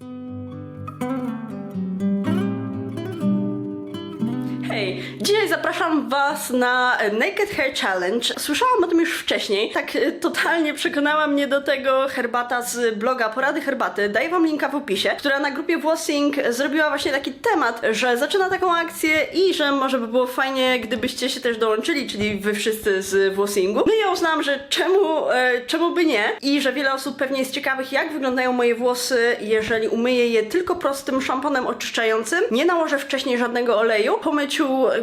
thank you Hej, dzisiaj zapraszam Was na Naked Hair Challenge. Słyszałam o tym już wcześniej. Tak e, totalnie przekonała mnie do tego herbata z bloga Porady Herbaty. Daję Wam linka w opisie, która na grupie Włosing zrobiła właśnie taki temat, że zaczyna taką akcję i że może by było fajnie, gdybyście się też dołączyli, czyli Wy wszyscy z Włosingu. No i ja uznałam, że czemu, e, czemu by nie? I że wiele osób pewnie jest ciekawych, jak wyglądają moje włosy, jeżeli umyję je tylko prostym szamponem oczyszczającym. Nie nałożę wcześniej żadnego oleju. Po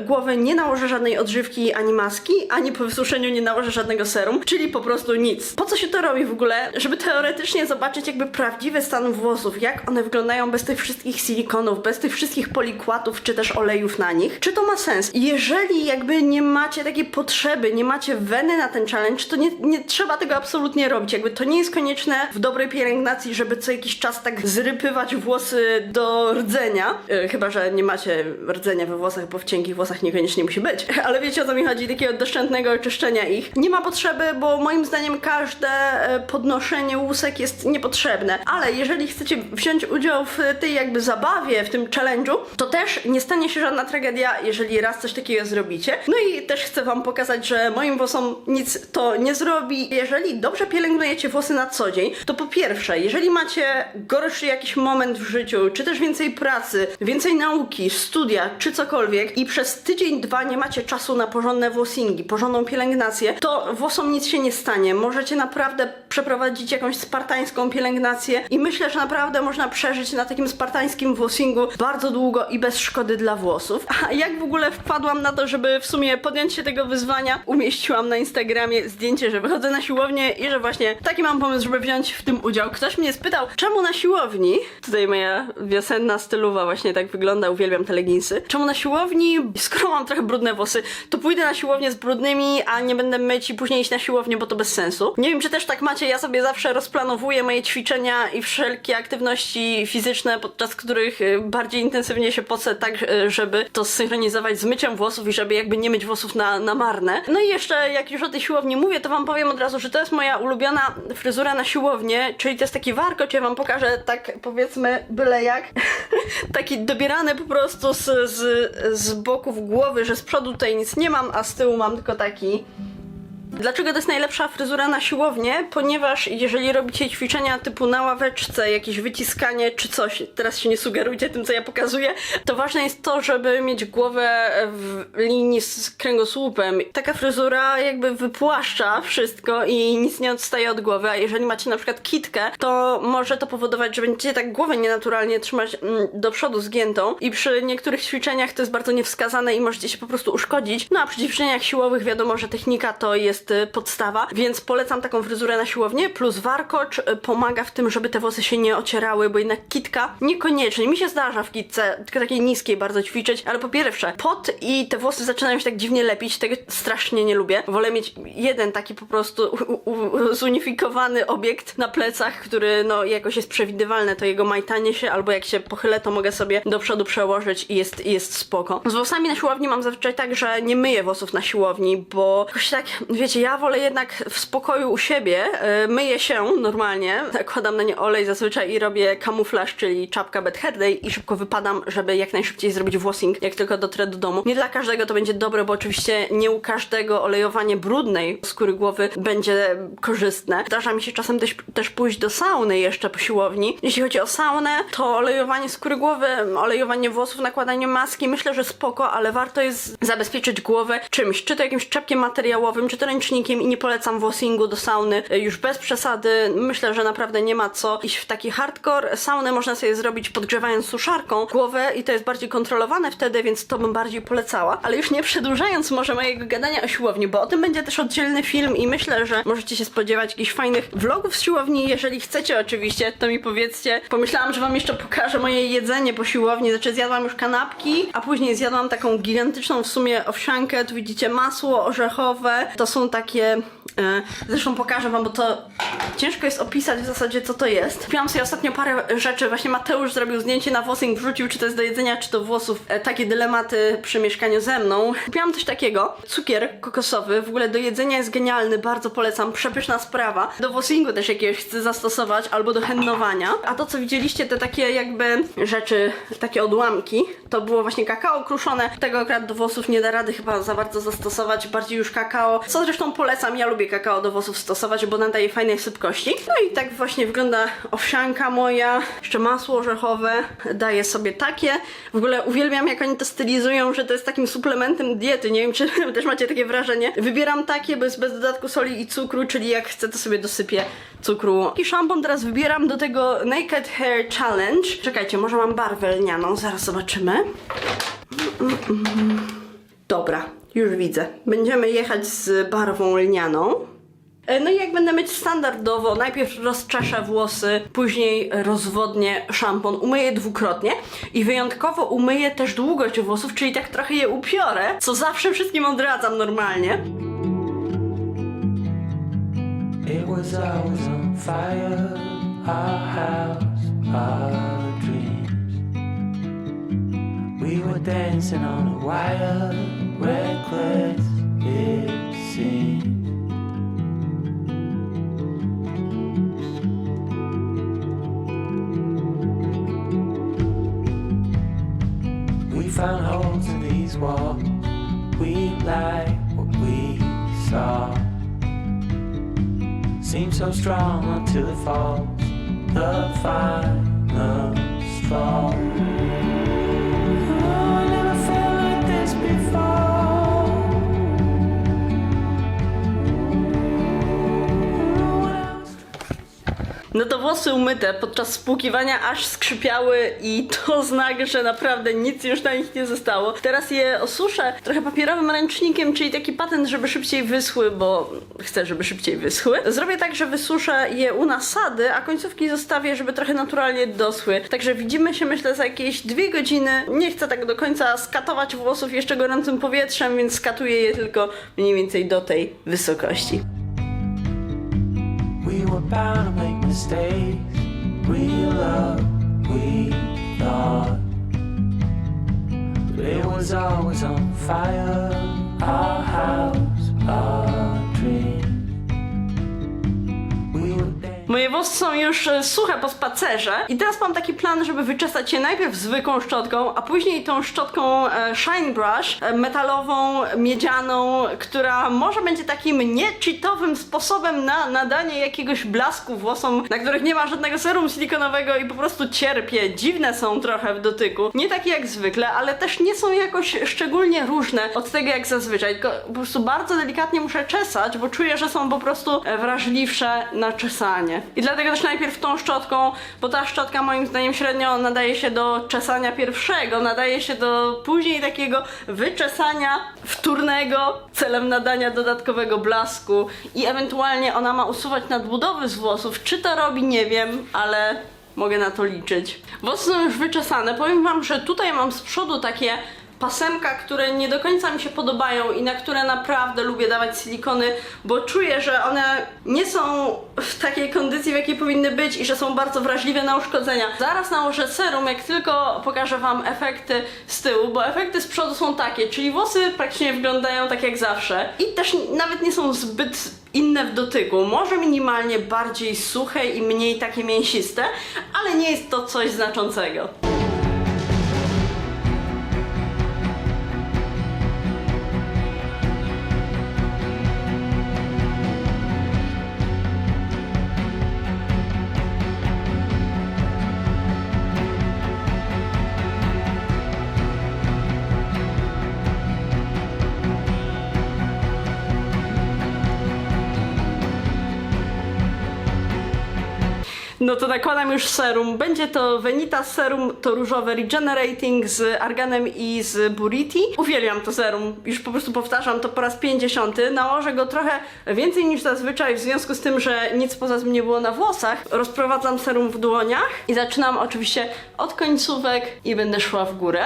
głowy nie nałożę żadnej odżywki ani maski, ani po wysuszeniu nie nałożę żadnego serum, czyli po prostu nic. Po co się to robi w ogóle? Żeby teoretycznie zobaczyć jakby prawdziwy stan włosów, jak one wyglądają bez tych wszystkich silikonów, bez tych wszystkich polikłatów czy też olejów na nich. Czy to ma sens? Jeżeli jakby nie macie takiej potrzeby, nie macie weny na ten challenge, to nie, nie trzeba tego absolutnie robić. Jakby to nie jest konieczne w dobrej pielęgnacji, żeby co jakiś czas tak zrypywać włosy do rdzenia. E, chyba, że nie macie rdzenia we włosach, bo w cienkich włosach niekoniecznie musi być. Ale wiecie o co mi chodzi, takiego doszczętnego oczyszczenia ich. Nie ma potrzeby, bo moim zdaniem każde e, podnoszenie łusek jest niepotrzebne. Ale jeżeli chcecie wziąć udział w tej jakby zabawie, w tym challenge'u, to też nie stanie się żadna tragedia, jeżeli raz coś takiego zrobicie. No i też chcę wam pokazać, że moim włosom nic to nie zrobi. Jeżeli dobrze pielęgnujecie włosy na co dzień, to po pierwsze, jeżeli macie gorszy jakiś moment w życiu, czy też więcej pracy, więcej nauki, studia, czy cokolwiek i przez tydzień, dwa nie macie czasu na porządne włosingi, porządną pielęgnację, to włosom nic się nie stanie. Możecie naprawdę przeprowadzić jakąś spartańską pielęgnację i myślę, że naprawdę można przeżyć na takim spartańskim włosingu bardzo długo i bez szkody dla włosów. A jak w ogóle wpadłam na to, żeby w sumie podjąć się tego wyzwania, umieściłam na Instagramie zdjęcie, że wychodzę na siłownię i że właśnie taki mam pomysł, żeby wziąć w tym udział. Ktoś mnie spytał, czemu na siłowni? Tutaj moja wiosenna stylowa właśnie tak wygląda, uwielbiam te leginsy. Czemu na siłowni? Skoro mam trochę brudne włosy, to pójdę na siłownię z brudnymi, a nie będę myć i później iść na siłownię, bo to bez sensu. Nie wiem, czy też tak macie, ja sobie zawsze rozplanowuję moje ćwiczenia i wszelkie aktywności fizyczne, podczas których y, bardziej intensywnie się pocę, tak y, żeby to zsynchronizować z myciem włosów i żeby jakby nie myć włosów na, na marne. No i jeszcze, jak już o tej siłowni mówię, to wam powiem od razu, że to jest moja ulubiona fryzura na siłownię, czyli to jest taki warkocz, ja wam pokażę tak powiedzmy byle jak. taki dobierany po prostu z, z, z boków głowy, że z przodu tutaj nic nie mam, a z tyłu mam tylko taki Dlaczego to jest najlepsza fryzura na siłownię? Ponieważ jeżeli robicie ćwiczenia typu na ławeczce, jakieś wyciskanie czy coś, teraz się nie sugerujcie tym, co ja pokazuję, to ważne jest to, żeby mieć głowę w linii z kręgosłupem. Taka fryzura jakby wypłaszcza wszystko i nic nie odstaje od głowy, a jeżeli macie na przykład kitkę, to może to powodować, że będziecie tak głowę nienaturalnie trzymać mm, do przodu zgiętą i przy niektórych ćwiczeniach to jest bardzo niewskazane i możecie się po prostu uszkodzić. No a przy ćwiczeniach siłowych wiadomo, że technika to jest y, podstawa, więc polecam taką fryzurę na siłownię, plus warkocz y, pomaga w tym, żeby te włosy się nie ocierały, bo jednak kitka niekoniecznie, mi się zdarza w kitce, tylko takiej niskiej bardzo ćwiczyć, ale po pierwsze, pot i te włosy zaczynają się tak dziwnie lepić, tego strasznie nie lubię. Wolę mieć jeden taki po prostu zunifikowany obiekt na plecach, który no jakoś jest przewidywalne, to jego majtanie się, albo jak się pochylę, to mogę sobie do przodu przełożyć i jest, jest spoko. Z włosami na siłowni mam zazwyczaj tak, że nie myję włosów na siłowni, bo jakoś tak, wiecie, ja wolę jednak w spokoju u siebie, yy, myję się normalnie, nakładam na nie olej zazwyczaj i robię kamuflaż, czyli czapka bad hair day i szybko wypadam, żeby jak najszybciej zrobić włosing, jak tylko dotrę do domu. Nie dla każdego to będzie dobre, bo oczywiście nie u każdego olejowanie brudnej skóry głowy będzie korzystne. Zdarza mi się czasem też, też pójść do sauny jeszcze po siłowni. Jeśli chodzi o saunę, to olejowanie skóry głowy, olejowanie włosów, nakładanie maski, myślę, że spoko, ale warto jest zabezpieczyć głowę czymś, czy to jakimś czepkiem materiałowym, czy to ręcznikiem i nie polecam włosingu do sauny y, już bez przesady. Myślę, że naprawdę nie ma co iść w taki hardcore. Saunę można sobie zrobić podgrzewając suszarką głowę i to jest bardziej kontrolowane wtedy, więc to bym bardziej polecała. Ale już nie przedłużając może mojego gadania o siłowni, bo o tym będzie też oddzielny film i myślę, że możecie się spodziewać jakichś fajnych vlogów z siłowni. Jeżeli chcecie oczywiście, to mi powiedzcie. Pomyślałam, że wam jeszcze pokażę moje jedzenie po siłowni. Znaczy zjadłam już kanapki, a później zjadłam taką gigantyczną w sumie owsiankę. Tu widzicie masło orzechowe. To są takie Zresztą pokażę wam, bo to ciężko jest opisać w zasadzie co to jest. Kupiłam sobie ostatnio parę rzeczy, właśnie Mateusz zrobił zdjęcie na włosing, wrzucił czy to jest do jedzenia, czy do włosów. E, Takie dylematy przy mieszkaniu ze mną. Kupiłam coś takiego, cukier kokosowy, w ogóle do jedzenia jest genialny, bardzo polecam, przepyszna sprawa. Do włosingu też jakiegoś chcę zastosować, albo do hennowania. A to co widzieliście, te takie jakby rzeczy, takie odłamki, to było właśnie kakao kruszone. Tego akurat do włosów nie da rady chyba za bardzo zastosować, bardziej już kakao. Co zresztą polecam, ja lubię kakao do włosów stosować, bo nadaje fajnej sypkości. No i tak właśnie wygląda owsianka moja. Jeszcze masło orzechowe. Daję sobie takie. W ogóle uwielbiam jak oni to stylizują, że to jest takim suplementem diety. Nie wiem, czy też macie takie wrażenie. Wybieram takie, jest bez dodatku soli i cukru, czyli jak chcę, to sobie dosypię cukru. I szampon teraz wybieram do tego Naked Hair Challenge. Czekajcie, może mam barwę lnianą, zaraz zobaczymy. Dobra, już widzę. Będziemy jechać z barwą lnianą. E, No i jak będę mieć standardowo, najpierw rozczeszę włosy, później rozwodnię szampon, umyję dwukrotnie i wyjątkowo umyję też długość włosów, czyli tak trochę je upiorę, co zawsze wszystkim odradzam normalnie. It was always on fire, our house, our dreams. We were dancing on a wire, So strong until it falls. The finest fall. No to włosy umyte podczas spłukiwania aż skrzypiały i to znak, że naprawdę nic już na nich nie zostało. Teraz je osuszę trochę papierowym ręcznikiem, czyli taki patent, żeby szybciej wyschły, bo chcę, żeby szybciej wyschły. Zrobię tak, że wysuszę je u nasady, a końcówki zostawię, żeby trochę naturalnie dosły. Także widzimy się myślę za jakieś dwie godziny. Nie chcę tak do końca skatować włosów jeszcze gorącym powietrzem, więc skatuję je tylko mniej więcej do tej wysokości. We mistakes. Real love, we thought. But it was always on fire. Our house, our dream. We were. Moje włosy są już e, suche po spacerze i teraz mam taki plan, żeby wyczesać je najpierw zwykłą szczotką, a później tą szczotką e, Shine Brush, e, metalową, miedzianą, która może będzie takim nie-cheatowym sposobem na nadanie jakiegoś blasku włosom, na których nie ma żadnego serum silikonowego i po prostu cierpię. Dziwne są trochę w dotyku. Nie takie jak zwykle, ale też nie są jakoś szczególnie różne od tego jak zazwyczaj, tylko po prostu bardzo delikatnie muszę czesać, bo czuję, że są po prostu e, wrażliwsze na czesanie. I dlatego też najpierw tą szczotką, bo ta szczotka moim zdaniem średnio nadaje się do czesania pierwszego, nadaje się do później takiego wyczesania wtórnego celem nadania dodatkowego blasku i ewentualnie ona ma usuwać nadbudowy z włosów. Czy to robi, nie wiem, ale mogę na to liczyć. Włosy są już wyczesane. Powiem wam, że tutaj mam z przodu takie pasemka, które nie do końca mi się podobają i na które naprawdę lubię dawać silikony, bo czuję, że one nie są w takiej kondycji, w jakiej powinny być i że są bardzo wrażliwe na uszkodzenia. Zaraz nałożę serum, jak tylko pokażę wam efekty z tyłu, bo efekty z przodu są takie, czyli włosy praktycznie wyglądają tak jak zawsze i też nawet nie są zbyt inne w dotyku. Może minimalnie bardziej suche i mniej takie mięsiste, ale nie jest to coś znaczącego. No to nakładam już serum. Będzie to Venita Serum, to różowe Regenerating z arganem i z buriti. Uwielbiam to serum, już po prostu powtarzam to po raz 50. Nałożę go trochę więcej niż zazwyczaj, w związku z tym, że nic poza tym nie było na włosach. Rozprowadzam serum w dłoniach i zaczynam oczywiście od końcówek i będę szła w górę.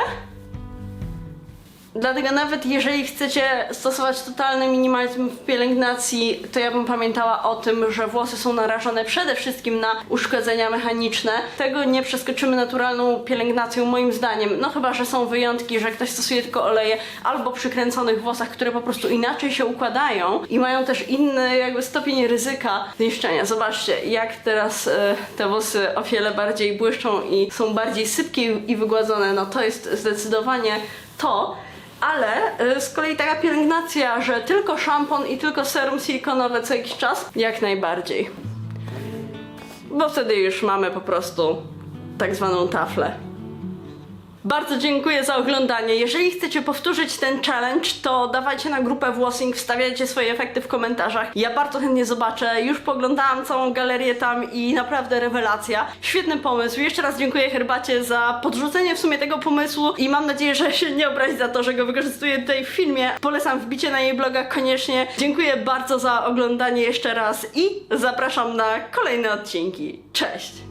Dlatego nawet jeżeli chcecie stosować totalny minimalizm w pielęgnacji, to ja bym pamiętała o tym, że włosy są narażone przede wszystkim na uszkodzenia mechaniczne. Tego nie przeskoczymy naturalną pielęgnacją moim zdaniem. No chyba, że są wyjątki, że ktoś stosuje tylko oleje albo przy kręconych włosach, które po prostu inaczej się układają i mają też inny jakby stopień ryzyka zniszczenia. Zobaczcie, jak teraz e, te włosy o wiele bardziej błyszczą i są bardziej sypkie i wygładzone. No to jest zdecydowanie to. Ale y, z kolei taka pielęgnacja, że tylko szampon i tylko serum silikonowe co jakiś czas, jak najbardziej. Bo wtedy już mamy po prostu tak zwaną taflę. Bardzo dziękuję za oglądanie. Jeżeli chcecie powtórzyć ten challenge, to dawajcie na grupę Włosing, wstawiajcie swoje efekty w komentarzach. Ja bardzo chętnie zobaczę. Już poglądałam całą galerię tam i naprawdę rewelacja. Świetny pomysł. Jeszcze raz dziękuję Herbacie za podrzucenie w sumie tego pomysłu i mam nadzieję, że się nie obrazi za to, że go wykorzystuję tutaj w filmie. Polecam wbicie na jej bloga koniecznie. Dziękuję bardzo za oglądanie jeszcze raz i zapraszam na kolejne odcinki. Cześć!